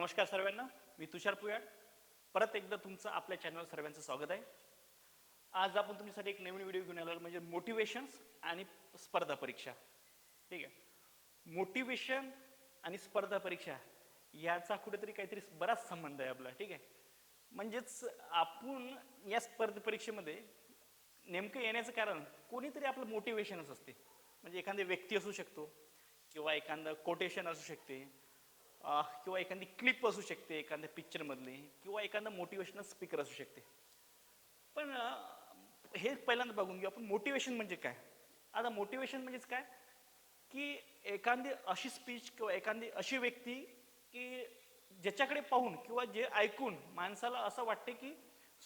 नमस्कार सर्वांना मी तुषार पुयाड. परत एकदा तुमचं आपल्या चॅनल सर्वांचं स्वागत आहे. आज आपण तुमच्यासाठी एक नवीन व्हिडिओ घेऊन आलो म्हणजे मोटिवेशन्स आणि स्पर्धा परीक्षा. ठीक आहे? मोटिवेशन आणि स्पर्धा परीक्षा याचा कुठेतरी काहीतरी बराच संबंध आहे आपला ठीक आहे? म्हणजेच आपण या स्पर्धा परीक्षेमध्ये नेमकं येण्याचं कारण कोणीतरी आपलं मोटिवेशनच असते. म्हणजे एखादी व्यक्ती असू शकतो किंवा एखादं कोटेशन असू शकते. किंवा एखादी क्लिप असू शकते एखाद्या पिक्चरमधली किंवा एखादा मोटिवेशनल स्पीकर असू शकते. पण हे पहिल्यांदा बघून घेऊ. आपण मोटिवेशन म्हणजे काय? आता मोटिवेशन म्हणजेच काय? की एखादी अशी स्पीच किंवा एखादी अशी व्यक्ती की ज्याच्याकडे पाहून किंवा जे ऐकून माणसाला असं वाटते की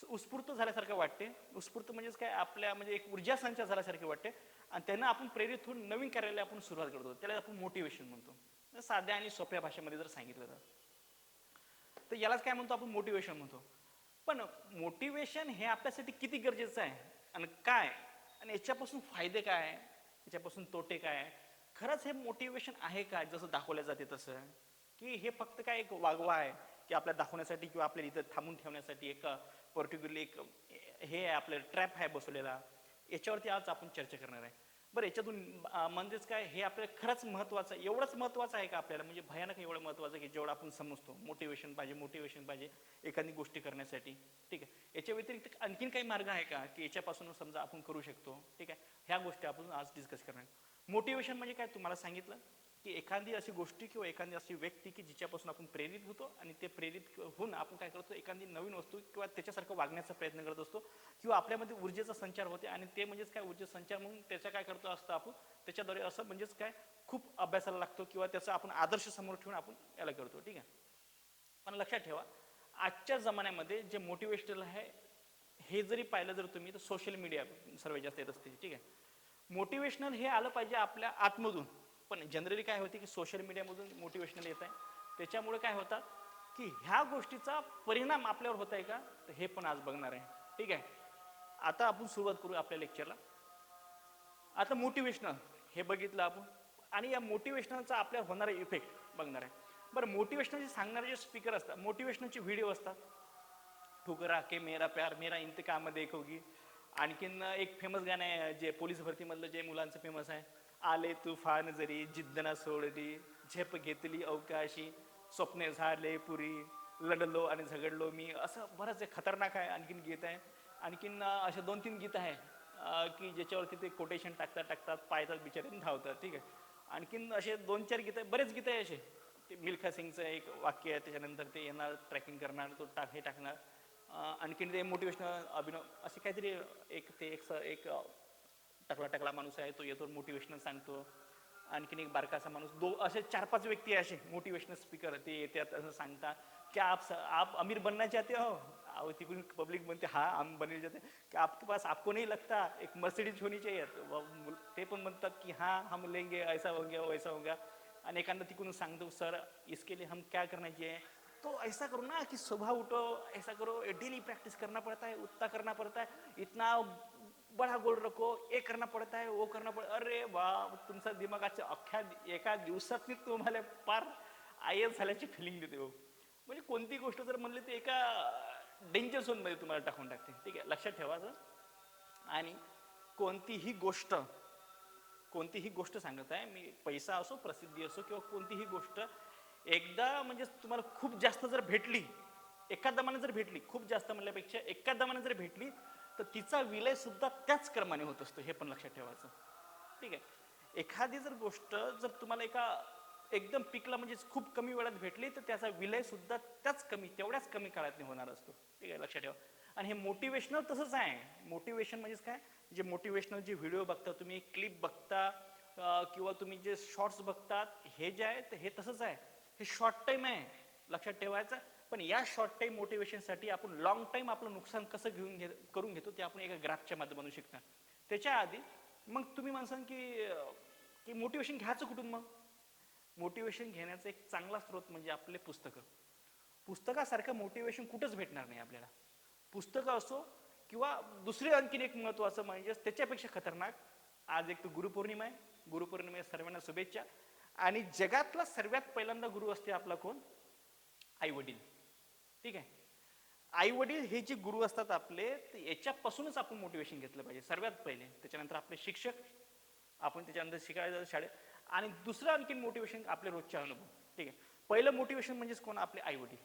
उत्स्फूर्त झाल्यासारखं वाटते. उत्स्फूर्त म्हणजेच काय? आपल्या म्हणजे एक ऊर्जा संचार झाल्यासारखे वाटते. आणि त्यांना आपण प्रेरित होऊन नवीन कार्याला आपण सुरुवात करतो. त्याला आपण मोटिवेशन म्हणतो. तर साध्या आणि सोप्या भाषेमध्ये जर सांगितलं तर. तर यालाच काय म्हणतो आपण? मोटिवेशन म्हणतो. पण मोटिवेशन हे आपल्यासाठी किती गरजेचं आहे? आणि काय? आणि याच्यापासून फायदे काय? याच्यापासून तोटे काय? खरंच हे मोटिवेशन आहे का? जसं दाखवलं जाते तसं. की हे फक्त काय एक वागवा आहे? की आपल्या दाखवण्यासाठी किंवा आपल्या इथं थांबून ठेवण्यासाठी एक पर्टिक्युलर एक हे आहे आपलं ट्रॅप आहे बसवलेला. याच्यावरती आज आपण चर्चा करणार आहे. बरं याच्यातून म्हणजेच काय हे आपल्याला खरंच महत्त्वाचं एवढंच महत्त्वाचं आहे का आपल्याला? म्हणजे भयानक एवढं महत्त्वाचं आहे की जेवढं आपण समजतो. मोटिवेशन पाहिजे मोटिवेशन पाहिजे एखादी गोष्टी करण्यासाठी. ठीक आहे? याच्या व्यतिरिक्त आणखीन काही मार्ग आहे का? की याच्यापासून समजा आपण करू शकतो. ठीक आहे? ह्या गोष्टी आपण आज डिस्कस करणार. मोटिवेशन म्हणजे काय? तुम्हाला सांगितलं? की एखादी अशी गोष्टी किंवा एखादी अशी व्यक्ती की जिच्यापासून आपण प्रेरित होतो आणि ते प्रेरित होऊन आपण काय करतो एखादी नवीन वस्तू किंवा त्याच्यासारखं वागण्याचा प्रयत्न करत असतो किंवा आपल्यामध्ये ऊर्जेचा संचार होते आणि ते म्हणजेच काय ऊर्जेचा संचार म्हणून त्याचा काय करतो असतं आपण त्याच्याद्वारे असं म्हणजेच काय खूप अभ्यासाला लागतो किंवा त्याचा आपण आदर्श समोर ठेवून आपण याला करतो ठीक आहे? पण लक्षात ठेवा आजच्या जमान्यामध्ये जे मोटिवेशनल आहे हे जरी पाहिलं जर तुम्ही तर सोशल मीडिया सर्वात जास्त येत असते ठीक आहे? मोटिवेशनल हे आलं पाहिजे आपल्या आतमधून. पण जनरली काय होते की सोशल मीडियामधून मोटिवेशनल येत आहे. त्याच्यामुळे काय होतात की ह्या गोष्टीचा परिणाम आपल्यावर होत आहे का? तर हे पण आज बघणार आहे. ठीक आहे? आता आपण सुरुवात करू आपल्या लेक्चरला आता मोटिवेशनल हे बघितलं आपण. आणि या मोटिवेशनलचा आपल्यावर होणारा इफेक्ट बघणार आहे. बरं मोटिवेशनलचे सांगणारे जे स्पीकर असतात मोटिवेशनलचे व्हिडिओ असतात. ठुकरा के मेरा प्यार मेरा इंतकाममध्ये होगी आणखीन एक फेमस गाणं आहे जे पोलीस भरतीमधलं जे मुलांचं फेमस आहे. आले तुफान जरी जिद्दना सोडली झेप घेतली अवकाशी स्वप्ने झाले पुरी लढलो आणि झगडलो मी. असं बरंच खतरनाक आहे आणखीन गीत आहे. आणखीन असे दोन तीन गीत आहे की ज्याच्यावरती ते कोटेशन टाकतात टाकतात पायतात बिचारे धावतात. ठीक आहे. आणखीन असे दोन चार गीत आहे बरेच गीत आहे असे. ते मिल्खा सिंगचं एक वाक्य आहे त्याच्यानंतर ते येणार ट्रॅकिंग करणार तो टाक हे टाकणार. आणखीन ते मोटिवेशनल अभिनव असे काहीतरी एक ते एक स- एक टकला टकला माणूस आहे तो येतो मोटिवेशनल सांगतो. आणखीन एक बारकासा माणूस दो असे चार पाच व्यक्ती असे मोटिवेशनल स्पीकर ते येतात असं सांगता की आप आप अमीर बनना चाहते हो? अहो तिकडून पब्लिक म्हणते हा आम बनना जाते की आपके पास आपको नहीं लगता एक मर्सिडीज होनी चाहिए. ते पण म्हणतात की हा हम लेंगे ऐसा हो गया वैसा हो गया. आणि एखादा तिकडून सांगतो सर इसके लिए हम क्या करना चाहिए? तो ऐसा करो ना कि सुबह उठो ऐसा करो डेली प्रैक्टिस करना पड़ता है उतना करना पड़ता है. इतना बड़ा गोल रखो हे करणं पडत आहे ओ करणं पडत अरे बा तुमचा दिमागाच्या अख्ख्या एका दिवसात तुम्हाला पार आय एस झाल्याची फिलिंग देते हो। म्हणजे कोणती गोष्ट जर म्हणली तर एका डेंजर झोनमध्ये तुम्हाला टाकून टाकते ठीक आहे? लक्षात ठेवायचं आणि कोणतीही गोष्ट कोणतीही गोष्ट सांगत आहे मी पैसा असो प्रसिद्धी असो किंवा कोणतीही गोष्ट एकदा म्हणजे तुम्हाला खूप जास्त जर भेटली एका दमाने जर भेटली खूप जास्त म्हणल्यापेक्षा एका दमाने जर भेटली तर तिचा विलय सुद्धा त्याच क्रमाने होत असतो हे पण लक्षात ठेवायचं. ठीक आहे. एखादी जर गोष्ट जर तुम्हाला एका एकदम पिकला म्हणजे खूप कमी वेळात भेटली तर त्याचा विलय सुद्धा त्याच कमी तेवढ्याच कमी काळात होणार असतो. ठीक आहे लक्षात ठेवा. आणि हे मोटिवेशनल तसंच आहे. मोटिवेशन म्हणजेच काय? जे मोटिवेशनल जे व्हिडिओ बघता तुम्ही क्लिप बघता किंवा तुम्ही जे शॉर्ट्स बघतात हे जे आहे तर हे तसंच आहे. हे शॉर्ट टाईम आहे. लक्षात ठेवायचं. पण या शॉर्ट टाईम मोटिवेशनसाठी आपण लॉंग टाईम आपलं नुकसान कसं घेऊन घे करून घेतो ते आपण एका ग्राफच्या माध्यमातून शिकता त्याच्या आधी मग तुम्ही म्हणसान की की मोटिवेशन घ्यायचं कुठून मग? मोटिवेशन घेण्याचा एक चांगला स्रोत म्हणजे आपले पुस्तकं. पुस्तकासारखं मोटिवेशन कुठंच भेटणार नाही आपल्याला. पुस्तकं असो किंवा दुसरे आणखीन एक महत्त्वाचं म्हणजे त्याच्यापेक्षा खतरनाक आज एक तर गुरुपौर्णिमा आहे. गुरुपौर्णिमे सर्वांना शुभेच्छा. आणि जगातला सर्वात पहिल्यांदा गुरु असते आपला कोण? आई वडील ठीक आहे. आई वडील हे जे गुरु असतात आपले याच्यापासूनच आपण मोटिवेशन घेतलं पाहिजे सर्वात पहिले. त्याच्यानंतर आपले शिक्षक आपण त्याच्यानंतर शिकायला जातो शाळेत. आणि दुसरं आणखीन मोटिवेशन आपले रोजचे अनुभव. ठीक आहे. पहिलं मोटिवेशन म्हणजेच कोण? आपले आई वडील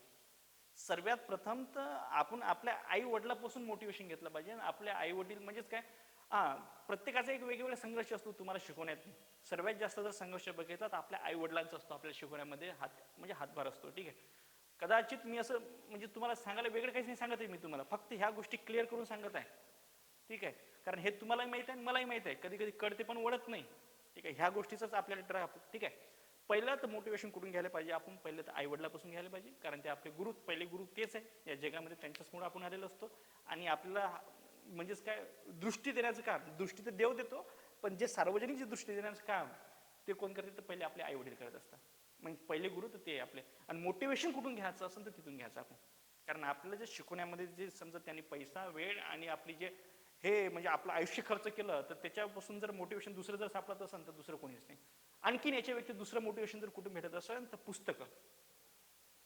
सर्वात प्रथम तर आपण आपल्या आई वडिलापासून मोटिवेशन घेतलं पाहिजे. आणि आपल्या आई वडील म्हणजेच काय? हा प्रत्येकाचा एक वेगवेगळा संघर्ष असतो तुम्हाला शिकवण्यात सर्वात जास्त जर संघर्ष बघितला तर आपल्या आई वडिलांचा असतो आपल्या शिकवण्यामध्ये हात म्हणजे हातभार असतो. ठीक आहे. कदाचित मी असं म्हणजे तुम्हाला सांगायला वेगळं काहीच नाही सांगत आहे मी तुम्हाला. फक्त ह्या गोष्टी क्लिअर करून सांगत आहे. ठीक आहे? कारण हे तुम्हालाही माहीत आहे आणि मलाही माहीत आहे. कधी कधी कळते पण वळत नाही. ठीक आहे? ह्या गोष्टीचाच आपल्याला ट्रा ठीक आहे? पहिलं तर मोटिवेशन कुठून घ्यायला पाहिजे? आपण पहिलं तर आईवडिलापासून घ्यायला पाहिजे. कारण ते आपले गुरु पहिले गुरु तेच आहे. या जगामध्ये त्यांच्याचमुळे आपण आलेलो असतो. आणि आपल्याला म्हणजेच काय दृष्टी देण्याचं काम. दृष्टी तर देव देतो. पण जे सार्वजनिक जे दृष्टी देण्याचं काम ते कोण करते? तर पहिले आपले आई वडील करत असतात. मग पहिले गुरु तर ते आपले. आणि मोटिवेशन कुठून घ्यायचं असेल तर तिथून घ्यायचं आपण. कारण आपल्याला जे शिकवण्यामध्ये जे समजा त्यांनी पैसा वेळ आणि आपली जे हे म्हणजे आपलं आयुष्य खर्च केलं तर त्याच्यापासून जर मोटिवेशन दुसरं जर सापडत असेल तर दुसरं कोणीच नाही. आणखीन याच्या व्यक्ती दुसरं मोटिवेशन जर कुठून भेटत असेल तर पुस्तकं.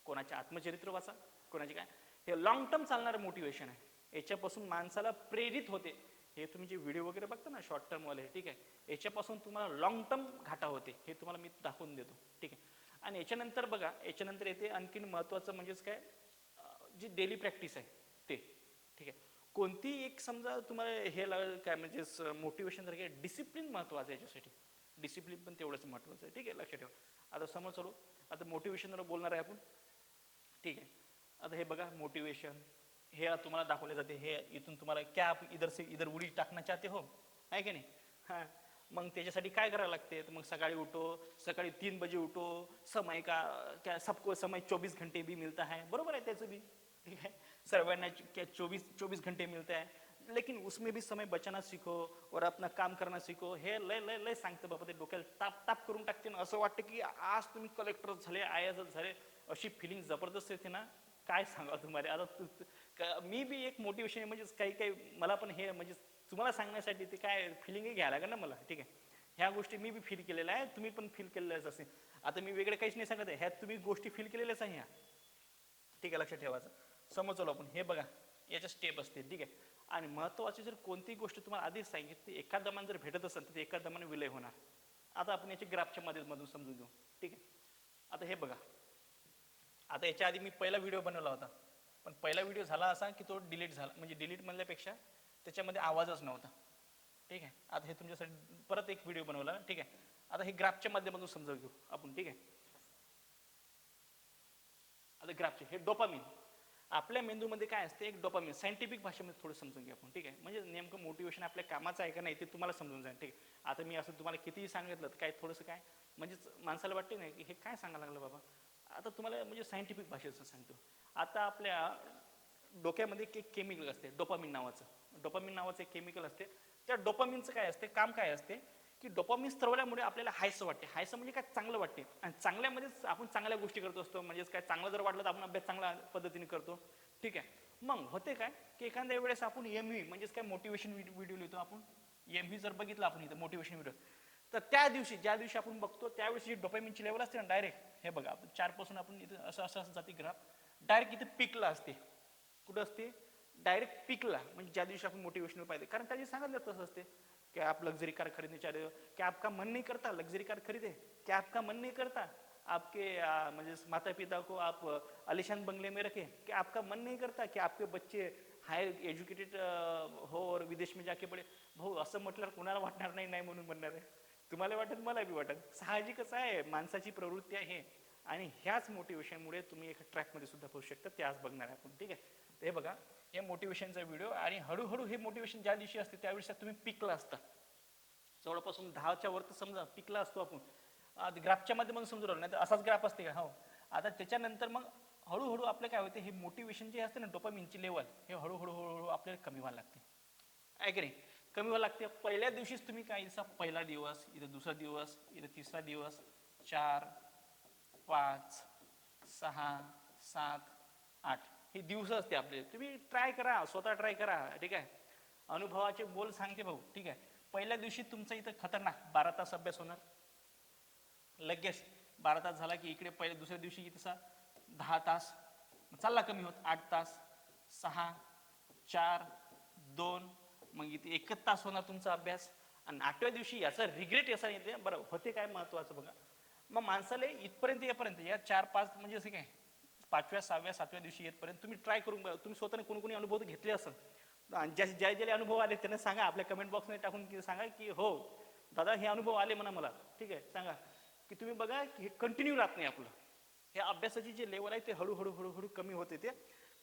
कोणाचे आत्मचरित्र वाचा कोणाचे काय. हे लॉंग टर्म चालणारं मोटिवेशन आहे. याच्यापासून माणसाला प्रेरित होते. हे तुम्ही जे व्हिडिओ वगैरे बघता ना शॉर्ट टर्मवाले ठीक आहे. याच्यापासून तुम्हाला लॉंग टर्म घाटा होते. हे तुम्हाला मी दाखवून देतो. ठीक आहे. आणि याच्यानंतर बघा याच्यानंतर येते आणखीन महत्त्वाचं म्हणजेच काय? जी डेली प्रॅक्टिस आहे ते. ठीक आहे. कोणती एक समजा तुम्हाला हे लागेल काय म्हणजे मोटिवेशन जर काय डिसिप्लिन महत्त्वाचं आहे याच्यासाठी. डिसिप्लिन पण तेवढंच महत्त्वाचं आहे. ठीक आहे लक्षात ठेवा. आता समोर चालू. आता मोटिवेशनवर बोलणार आहे आपण. ठीक आहे. आता हे बघा मोटिवेशन हे तुम्हाला दाखवले जाते. हे इथून तुम्हाला क्या आप इधर से इधर उडी टाकना चाहते हो? आहे की नाही? हां. मग त्याच्यासाठी काय करावं लागते? मग सकाळी उठो सकाळी तीन बजे उठो समय का क्या सबको समय चोवीस घंटे भी मिलता है. बरोबर आहे त्याचं भी. ठीक है सर्वांना क्या चोवीस चोवीस घंटे मिलता है. लेकिन उसमें भी समय बचाना सीखो और अपना काम करना सीखो. हे लय लय लय सांगतं बाबा ते डोक्याला. ताप ताप करून टाकते ना. असं वाटतं की आज तुम्ही कलेक्टर झाले आय एस झाले अशी फिलिंग जबरदस्त येते ना. काय सांगा तुम्हाला? आता मी बी एक मोटिवेशन म्हणजेच काही काही मला पण हे म्हणजे तुम्हाला सांगण्यासाठी ते काय फिलिंग घ्यायला लागेल ना मला. ठीक आहे. ह्या गोष्टी मी बी फील केलेल्या आहे तुम्ही पण फील केलेल्याच असेल. आता मी वेगळं काहीच नाही सांगत आहे. ह्या तुम्ही गोष्टी फील केलेल्याच आहे ह्या. ठीक आहे लक्षात ठेवायचं. समजलो आपण. हे बघा याच्या स्टेप असतील. ठीक आहे. आणि महत्त्वाची जर कोणतीही गोष्ट तुम्हाला आधीच सांगितली एका दमान जर भेटत असेल तर ते एका दमाने विलय होणार. आता आपण याच्या ग्राफच्या मध्ये मधून समजून घेऊ. ठीक आहे. आता हे बघा. आता याच्या आधी मी पहिला व्हिडिओ बनवला होता. पण पहिला व्हिडिओ झाला असा की तो डिलीट झाला म्हणजे डिलीट म्हणल्यापेक्षा त्याच्यामध्ये आवाजच नव्हता. ठीक आहे? आता हे तुमच्यासाठी परत एक व्हिडिओ बनवला. ठीक आहे? आता हे ग्राफच्या माध्यमातून समजावून घेऊ आपण. ठीक आहे? आता ग्राफचे हे डोपामिन. आपल्या मेंदूमध्ये काय असते? एक डोपामिन. सायंटिफिक भाषेमध्ये थोडं समजून घ्या आपण. ठीक आहे? म्हणजे नेमकं मोटिवेशन आपल्या कामाचं आहे का नाही ते तुम्हाला समजून जाईल. ठीक आहे? आता मी असं तुम्हाला कितीही सांगितलं तर काय थोडंसं काय? म्हणजेच माणसाला वाटते नाही की हे काय सांगायला लागलं बाबा? आता तुम्हाला म्हणजे सायंटिफिक भाषेचं सांगतो. आता आपल्या डोक्यामध्ये एक केमिकल असते डोपामिन नावाचं. डोपामिन नावाचं एक केमिकल असते. त्या डोपामिनचं काय असते? काम काय असते? की डोपामिन स्त्रवल्यामुळे आपल्याला हायसं वाटते. हायसं म्हणजे काय? चांगलं वाटते. आणि चांगल्यामध्येच आपण चांगल्या गोष्टी करत असतो. म्हणजेच काय? चांगलं जर वाटलं तर आपण अभ्यास चांगल्या पद्धतीने करतो. ठीक आहे. मग होते काय? की एखाद्या वेळेस आपण एम व्ही म्हणजेच काय? मोटिवेशन व्हिडिओ लिहितो आपण. एम व्ही जर बघितलं आपण इथं मोटिवेशन व्हिडिओ तर त्या दिवशी ज्या दिवशी आपण बघतो त्यावेळेस जी डोपामिनची लेवल असते ना डायरेक्ट हे बघा आपण चारपासून आपण इथं असं असं असं जाते ग्राफ डायरेक्ट इथे पिकला असते. कुठं असते? डायरेक्ट पिकला. म्हणजे ज्या दिवशी आपण मोटिवेशनल पाहिजे कारण त्या दिवशी सांगितलं तसं असते. की आप लग्जरी कार खरीदने चाह रहे हो क्या आपका मन नहीं करता लग्जरी कार खरीदे. क्या आपका मन नहीं करता आपके म्हणजे माता पिता को आप अलिशान बंगले में रखे. क्या आपका मन नहीं करता कि आपके बच्चे हायर एज्युकेटेड हो और विदेश में जाके पडे भाऊ असं म्हटल्यावर कोणाला वाटणार नाही नाही म्हणून म्हणणार आहे. तुम्हाला वाटत मला बी वाटत. साहजिकच आहे माणसाची प्रवृत्ती आहे. आणि ह्याच मोटिवेशनमुळे तुम्ही एका ट्रॅकमध्ये सुद्धा पोहोचू शकता. ते आज बघणार आहे आपण. ठीक आहे? ते हे बघा. हे मोटिवेशनचा व्हिडिओ आणि हळूहळू हे मोटिवेशन ज्या दिवशी असते त्यावेळेस तुम्ही पिकला असता. जवळपासून दहाच्या वर तर समजा पिकला असतो आपण. ग्राफच्या माध्यमातून समजू राहिलो नाही तर असाच ग्राफ असते का? हो. आता त्याच्यानंतर मग हळूहळू आपलं काय होते हे मोटिवेशन जे असते ना डोपामिनची लेवल हे हळूहळू हळूहळू आपल्याला कमी व्हायला लागते. आहे की नाही? कमी व्हायला लागते. पहिल्या दिवशीच तुम्ही काय जसा पहिला दिवस इथं दुसरा दिवस इथं तिसरा दिवस चार पाच सहा सात आठ. हे दिवस असते आपले. तुम्ही ट्राय करा स्वतः ट्राय करा ठीक आहे? अनुभवाचे बोल सांगते भाऊ ठीक आहे? पहिल्या दिवशी तुमचा इथं खतरनाक बारा तास अभ्यास होणार. लगेच बारा तास झाला की इकडे पहिल्या दुसऱ्या दिवशी तसा दहा तास चालला कमी होत आठ तास सहा चार दोन मग इथे एकच तास होणार तुमचा अभ्यास. आणि आठव्या दिवशी याचा रिग्रेट याचा येते. बरं होते काय महत्वाचं बघा. मग माणसाला इथपर्यंत येपर्यंत या चार पाच म्हणजे असं काय? पाचव्या सहाव्या सातव्या दिवशी येतपर्यंत तुम्ही ट्राय करून बघा. तुम्ही स्वतःने कोणी कोणी अनुभव घेतले असेल. आणि ज्या ज्या ज्याला अनुभव आले त्यांना सांगा. आपल्या कमेंट बॉक्समध्ये टाकून की सांगा की हो दादा हे अनुभव आले म्हणा मला. ठीक आहे सांगा. की तुम्ही बघा की हे कंटिन्यू राहत नाही आपलं. हे अभ्यासाची जे लेवल आहे ते हळूहळू हळूहळू कमी होते ते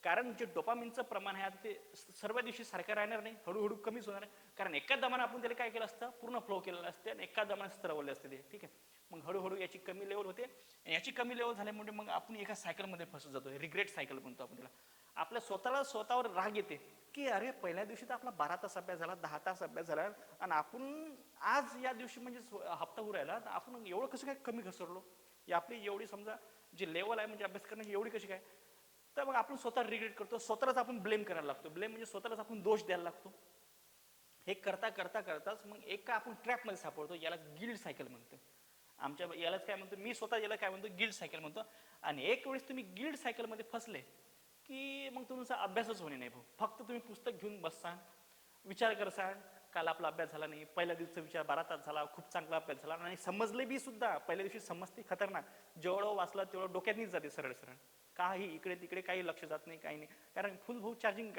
कारण जे डोपामिनचं प्रमाण आहे आता ते सर्व दिवशी सारखं राहणार नाही हळूहळू कमीच होणार आहे. कारण एका दमानं आपण त्याला काय केलं असतं? पूर्ण फ्लो केलेलं असते आणि एका दमानं स्त्रवले असते ते ठीक आहे? मग हळूहळू याची कमी लेवल होते. आणि याची कमी लेवल झाल्यामुळे मग आपण एका सायकलमध्ये फसत जातो. रिग्रेट सायकल म्हणतो आपण त्याला. आपल्या स्वतःला स्वतःवर राग येते की अरे पहिल्या दिवशी तर आपला बारा तास अभ्यास झाला दहा तास अभ्यास झाला आणि आपण आज या दिवशी म्हणजे हप्ता उरायला तर आपण एवढं कसं काय कमी घसरलो? ही आपली एवढी समजा जी लेवल आहे म्हणजे अभ्यास करण्याची एवढी कशी काय? तर मग आपण स्वतः रिग्रेट करतो. स्वतःलाच आपण ब्लेम करायला लागतो. ब्लेम म्हणजे स्वतःलाच आपण दोष द्यायला लागतो. हे करता करता करताच मग एका आपण ट्रॅपमध्ये सापडतो. याला गिल्ड सायकल म्हणतो. आमच्या यालाच काय म्हणतो? मी स्वतः याला काय म्हणतो? गिल्ड सायकल म्हणतो. आणि एक वेळेस तुम्ही गिल्ड सायकलमध्ये फसले की मग तुमचा अभ्यासच होणे नाही भाऊ. फक्त तुम्ही पुस्तक घेऊन बससान. विचार करसान. काल आपला अभ्यास झाला नाही. पहिल्या दिवसाचा विचार बारा तास झाला. खूप चांगला अभ्यास झाला. आणि समजले बी सुद्धा. पहिल्या दिवशी समजते खतरनाक. जेवढं वाचलं तेवढं डोक्यातनीच जाते सरळ सरळ. काही इकडे तिकडे काही लक्ष जात नाही काही नाही. कारण फुल भाऊ चार्जिंग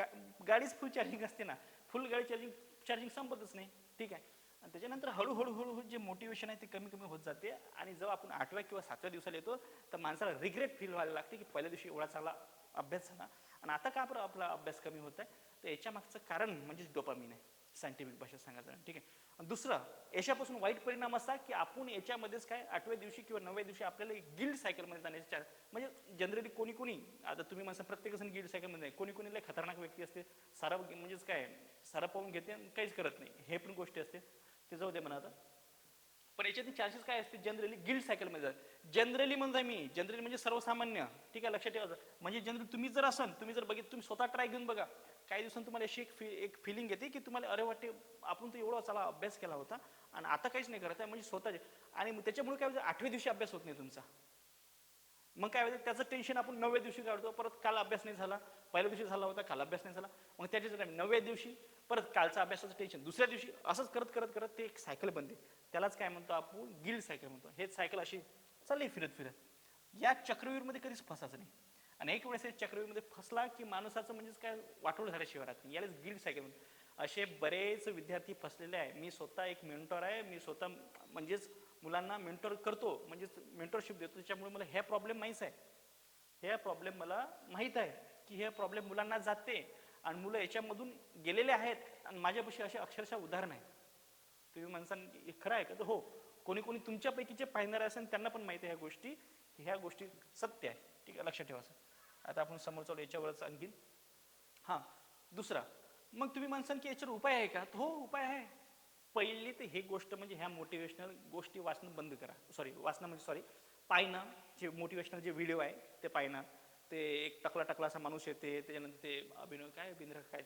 गाडीच फुल चार्जिंग असते ना. फुल गाडी चार्जिंग चार्जिंग संपतच नाही. ठीक आहे. आणि त्याच्यानंतर हळूहळू हळूहळू जे मोटिवेशन आहे ते कमी कमी होत जाते. आणि जेव्हा आपण आठव्या किंवा सातव्या दिवसाला येतो तर माणसाला रिग्रेट फील व्हायला लागते की पहिल्या दिवशी एवढा चांगला अभ्यास झाला. आणि आता का बरं आपला अभ्यास कमी होत आहे तर याच्या मागचं कारण म्हणजे डोपामिन आहे. सायंटिफिक भाषेत सांगायचं ठीक आहे. आणि दुसरं याच्यापासून वाईट परिणाम असा की आपण याच्यामध्येच काय आठव्या दिवशी किंवा नवव्या दिवशी आपल्याला गिल्ड सायकलमध्ये जाण्याचे चार म्हणजे जनरली कोणी कोणी आता तुम्ही म्हणता प्रत्येकजण गिल्ड सायकलमध्ये कोणी कोणी लय खतरनाक व्यक्ती असते सारा म्हणजेच काय सारा पाहून घेते आणि काहीच करत नाही. हे पण गोष्टी असते. ते जाऊ दे म्हणा आता. पण याच्यातली चार्जेस काय असते जनरली गिल्ड सायकलमध्ये जात जनरली म्हणजे मी जनरली म्हणजे सर्वसामान्य. ठीक आहे लक्षात ठेवायचं. म्हणजे जनरली तुम्ही जर असाल तुम्ही जर बघित तुम्ही स्वतः ट्राय घेऊन बघा. काही दिवसांनी तुम्हाला अशी एक फी एक फिलिंग येते की तुम्हाला अरे वाटते आपण तर एवढा चला अभ्यास केला होता. आणि आता काहीच नाही करत आहे म्हणजे स्वतःचे. आणि त्याच्यामुळे काय होतं आठव्या दिवशी अभ्यास होत नाही तुमचा. मग काय होतं त्याचं टेन्शन आपण नवव्या दिवशी काढतो परत काल अभ्यास नाही झाला पहिल्या दिवशी झाला होता काल अभ्यास नाही झाला. मग त्याच्यात नवव्या दिवशी परत कालचा अभ्यासाचं टेन्शन दुसऱ्या दिवशी असंच करत करत करत ते एक सायकल बनते. त्यालाच काय म्हणतो आपण गिल्ड सायकल म्हणतो. हेच सायकल अशी चालली फिरत फिरत. या चक्रव्यूरमध्ये कधीच फसायचं नाही. आणि एक वेळेस चक्रव्यूहमध्ये फसला की माणसाचं म्हणजेच काय वाटोळ झालं शिवरात यालाच गिल्ड सायकल असे बरेच विद्यार्थी फसलेले आहे मी स्वतः एक मेंटॉर आहे. मी स्वतः म्हणजेच मुलांना मेंटॉर करतो. म्हणजेच मेंटॉरशिप देतो. त्याच्यामुळे मला हे प्रॉब्लेम माहीत आहे. हे प्रॉब्लेम मला माहीत आहे की हे प्रॉब्लेम मुलांना जाते. आणि मुलं याच्यामधून गेलेले आहेत. आणि माझ्यापाशी असे अक्षरशः उदाहरण आहे. तुम्ही म्हणसान हे खरं आहे का? तर हो कोणी कोणी तुमच्यापैकी जे पाहणारे असेल त्यांना पण माहिती आहे ह्या गोष्टी ह्या गोष्टी सत्य आहे. ठीक आहे? लक्षात ठेवायचं आता आपण समोर चालू याच्यावरच आणखीन. हां दुसरा. मग तुम्ही म्हणसान की याच्यावर उपाय आहे का? हो उपाय आहे. पहिली तर हे गोष्ट म्हणजे ह्या मोटिवेशनल गोष्टी वाचणं बंद करा. सॉरी वाचणं म्हणजे सॉरी पाहिणं जे मोटिवेशनल जे व्हिडिओ आहे ते पाहिणं ते एक टकला टकला असा माणूस येते त्याच्यानंतर ते अभिनव काय बिंद्र काय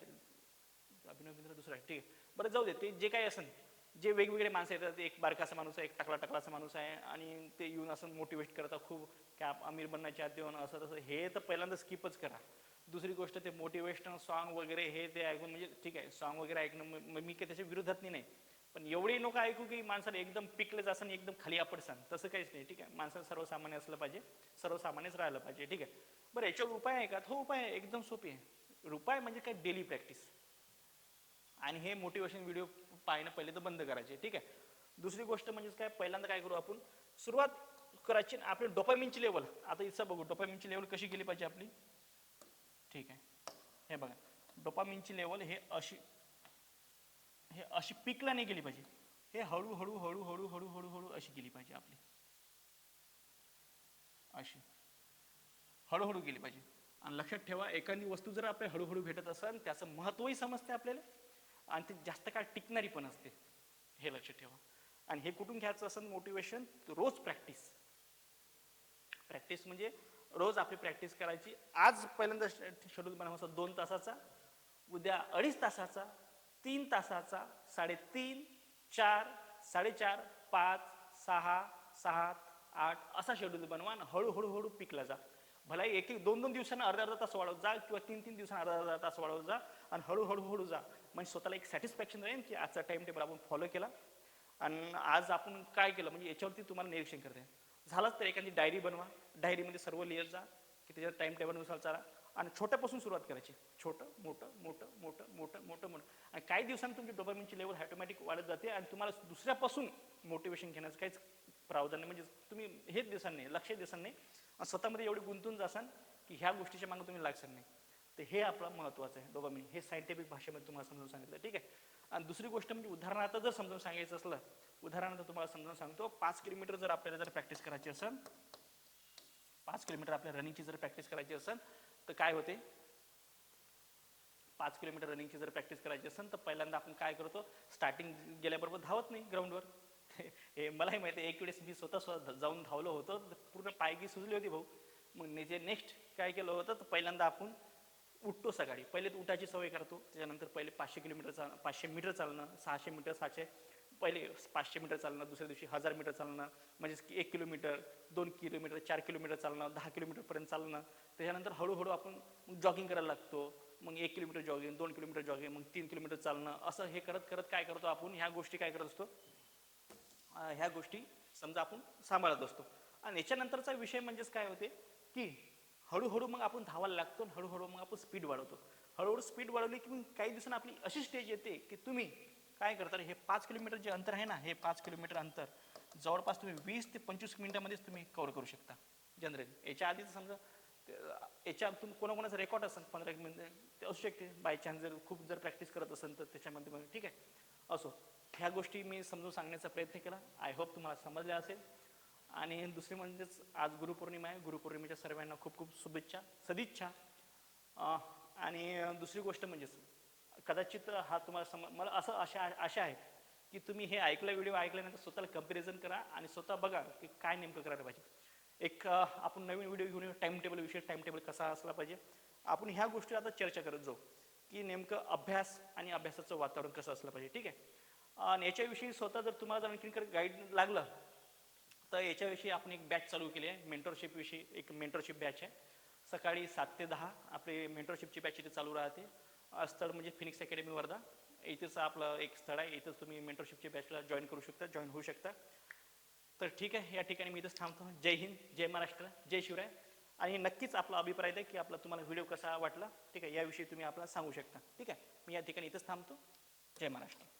अभिनव बिंद्र दुसरा आहे ठीक आहे. बरं जाऊ दे ते जे काय असेल जे वेगवेगळे माणसं येतात एक बारकासा माणूस आहे एक टकला टकलाचा माणूस आहे आणि ते येऊन असं मोटिवेट करतात खूप की आप अमीर बनण्याच्या आत येऊन असं तसं. हे तर पहिल्यांदा स्किपच करा. दुसरी गोष्ट ते मोटिवेशनल सॉन्ग वगैरे हे ते ऐकून म्हणजे ठीक आहे सॉन्ग वगैरे ऐकणं मी काही त्याच्या विरोधात नाही पण एवढी नको ऐकू की माणसाला एकदम पिकले जासन आणि एकदम खाली आपडसान तसं काहीच नाही ठीक आहे. माणसाला सर्वसामान्य असलं पाहिजे सर्वसामान्यच राहिलं पाहिजे ठीक आहे. बरं याच्यावर उपाय आहे का? तो उपाय आहे एकदम सोपी आहे. उपाय म्हणजे काय? डेली प्रॅक्टिस आणि हे मोटिवेशन व्हिडिओ पाहणं पहिले तर बंद करायचे ठीक आहे? दुसरी गोष्ट म्हणजे काय? पहिल्यांदा काय करू आपण? सुरुवात करायची आपली डोपामिनची लेवल आता इथं बघू डोपामिनची लेवल कशी केली पाहिजे आपली? ठीक आहे. हे बघा डोपामिनची लेवल हे अशी हे अशी पिकला नाही गेली पाहिजे. हे हळूहळू हळूहळू हळू हळू अशी गेली पाहिजे आपली. अशी. हळूहळू गेली पाहिजे. आणि लक्षात ठेवा एखादी वस्तू जर आपल्याला हळूहळू भेटत असेल त्याचं महत्त्वही समजते आपल्याला. आणि ते जास्त काळ टिकणारी पण असते. हे लक्ष ठेवा. आणि हे कुठून घ्यायचं असेल मोटिवेशन रोज प्रॅक्टिस प्रॅक्टिस म्हणजे रोज आपली प्रॅक्टिस करायची. आज पहिल्यांदा शेड्यूल बनवायचा दोन तासाचा उद्या अडीच तासाचा तीन तासाचा साडेतीन चार साडेचार पाच सहा सात आठ असा शेड्यूल बनवा आणि हळूहळू हळू पिकला जा. भला एक एक दोन दोन दिवसांना अर्धा अर्धा तास वाढवत जा किंवा तीन तीन दिवसांना अर्धा अर्धा तास वाढवत जा आणि हळूहळू हळू जा. म्हणजे स्वतःला एक सॅटिस्फॅक्शन राहील की आजचा टाइम टेबल आपण फॉलो केला. आणि आज आपण काय केलं? म्हणजे याच्यावरती तुम्हाला निरीक्षण करते. झालंच तर एखादी डायरी बनवा. डायरीमध्ये सर्व लिहित जा की त्याच्या टाइम टेबलनुसार चाला. आणि छोट्यापासून सुरुवात करायची. छोटं मोठं मोठं मोठं मोठं मोठं मोठं. आणि काही दिवसांनी तुमची डोपामिनची लेवल ऑटोमॅटिक वाढत जाते आणि तुम्हाला दुसऱ्यापासून मोटिवेशन घेण्याचं काहीच प्रावधान नाही. म्हणजे तुम्ही हेच दिवसांनी नाही लक्ष दिवसांनी नाही. आणि स्वतःमध्ये एवढे गुंतून जासान की ह्या गोष्टीच्या मागे तुम्ही लागसान नाही. तर हे आपलं महत्त्वाचं आहे. बघा मी हे सायंटिफिक भाषेमध्ये तुम्हाला समजून सांगितलं ठीक आहे? आणि दुसरी गोष्ट म्हणजे उदाहरणार्थ जर समजून सांगायचं असलं उदाहरणार्थ तुम्हाला समजून सांगतो पाच किलोमीटर जर आपल्याला जर प्रॅक्टिस करायची असेल पाच किलोमीटर आपल्या रनिंगची जर प्रॅक्टिस करायची असेल तर काय होते? पाच किलोमीटर रनिंगची जर प्रॅक्टिस करायची असेल तर पहिल्यांदा आपण काय करतो? स्टार्टिंग गेल्याबरोबर धावत नाही ग्राउंडवर हे मलाही माहिती आहे एक वेळेस मी स्वतः स्वतः जाऊन धावलो होतो पूर्ण पायगी सुजली होती भाऊ. मग जे नेक्स्ट काय केलं होतं? तर पहिल्यांदा आपण उठतो सकाळी. पहिले तर उठायची सवय करतो. त्याच्यानंतर पहिले पाचशे किलोमीटर चाल पाचशे मीटर चालणं सहाशे मीटर सहाशे पहिले पाचशे मीटर चालणं दुसऱ्या दिवशी हजार मीटर चालणं म्हणजेच की एक किलोमीटर दोन किलोमीटर चार किलोमीटर चालणं दहा किलोमीटरपर्यंत चालणं. त्याच्यानंतर हळूहळू आपण जॉगिंग करायला लागतो. मग एक किलोमीटर जॉगिंग दोन किलोमीटर जॉगिंग मग तीन किलोमीटर चालणं. असं हे करत करत काय करतो आपण? ह्या गोष्टी काय करत असतो? ह्या गोष्टी समजा आपण सांभाळत असतो. आणि याच्यानंतरचा विषय म्हणजेच काय होते? की हळूहळू मग आपण धावायला लागतो आणि हळूहळू मग आपण स्पीड वाढवतो. हळूहळू स्पीड वाढवली की मग काही दिवसांनी आपली अशी स्टेज येते की तुम्ही काय करता हे पाच किलोमीटर जे अंतर आहे ना हे पाच किलोमीटर अंतर जवळपास तुम्ही वीस ते पंचवीस मिनिटामध्येच तुम्ही कवर करू शकता. जनरली याच्या आधीच समजा याच्या तुम्ही कोणाकोणाचा रेकॉर्ड असेल पंधरा एक मिनिट ते असू शकते. बाय चान्स जर खूप जर प्रॅक्टिस करत असेल तर त्याच्यामध्ये मग ठीक आहे. असो ह्या गोष्टी मी समजून सांगण्याचा प्रयत्न केला. आय होप तुम्हाला समजल्या असेल. आणि दुसरी म्हणजेच आज गुरुपौर्णिमा आहे. गुरुपौर्णिमेच्या सर्वांना खूप खूप शुभेच्छा सदिच्छा. आणि दुसरी गोष्ट म्हणजेच कदाचित हा तुम्हाला सम मला असं आशा आशा आहे की तुम्ही हे ऐकलं व्हिडिओ ऐकल्यानंतर स्वतःला कंपॅरिझन करा आणि स्वतः बघा की काय नेमकं करायला पाहिजे. एक आपण नवीन व्हिडिओ घेऊन टाईम टेबल विषय टाईम टेबल कसा असला पाहिजे. आपण ह्या गोष्टी आता चर्चा करत जाऊ की नेमकं अभ्यास आणि अभ्यासाचं वातावरण कसं असलं पाहिजे. ठीक आहे? आणि याच्याविषयी स्वतः जर तुम्हाला जर आणखीन गाईड लागलं तर याच्याविषयी आपण एक बॅच चालू केली आहे. मेंटरशिपविषयी एक मेंटरशिप बॅच आहे. सकाळी सात ते दहा आपली मेंटरशिपची बॅच इथे चालू राहते. स्थळ म्हणजे फिनिक्स अकॅडमी वर्धा इथेच आपलं एक स्थळ आहे. इथंच तुम्ही मेंटरशिपच्या बॅचला जॉईन करू शकता जॉईन होऊ शकता. तर ठीक आहे. या ठिकाणी मी इथंच थांबतो. जय हिंद जय महाराष्ट्र जय शिवराय. आणि नक्कीच आपला अभिप्राय द्या की आपला तुम्हाला व्हिडिओ कसा वाटला. ठीक आहे. याविषयी तुम्ही आपला सांगू शकता. ठीक आहे. मी या ठिकाणी इथंच थांबतो. जय महाराष्ट्र.